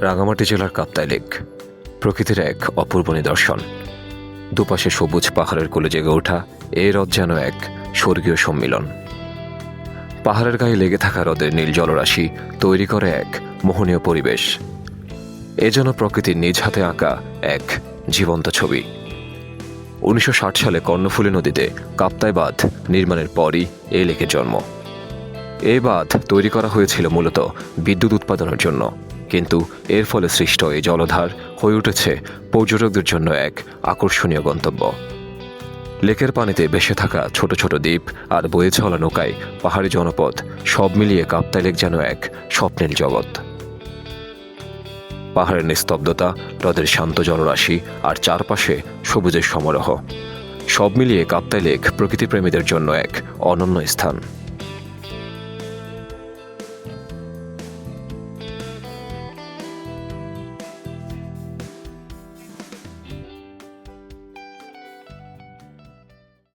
রাঙামাটি জেলার কাপ্তাই লেক, প্রকৃতির এক অপূর্ব নিদর্শন। দুপাশে সবুজ পাহাড়ের কোলে জেগে ওঠা এই হ্রদ যেন এক স্বর্গীয় সম্মিলন। পাহাড়ের গায়ে লেগে থাকা হ্রদের নীল জলরাশি তৈরি করে এক মোহনীয় পরিবেশ। এ যেন প্রকৃতির নিজ হাতে আঁকা এক জীবন্ত ছবি। উনিশশো ষাট সালে কর্ণফুলী নদীতে কাপ্তাই বাঁধ নির্মাণের পরই এই লেকের জন্ম। এই বাঁধ তৈরি করা হয়েছিল মূলত বিদ্যুৎ উৎপাদনের জন্য। কিন্তু এর ফলে সৃষ্ট এই জলধার হয়ে উঠেছে পর্যটকদের জন্য এক আকর্ষণীয় গন্তব্য। লেকের পানিতে ভেসে থাকা ছোট ছোট দ্বীপ আর বয়ে চলা নৌকায় পাহাড়ি জনপদ সব মিলিয়ে কাপ্তাই লেক যেন এক স্বপ্নের জগৎ। পাহাড়ের নিস্তব্ধতা, হ্রদের শান্ত জলরাশি আর চারপাশে সবুজের সমারোহ সব মিলিয়ে কাপ্তাই লেক প্রকৃতিপ্রেমীদের জন্য এক অনন্য স্থান।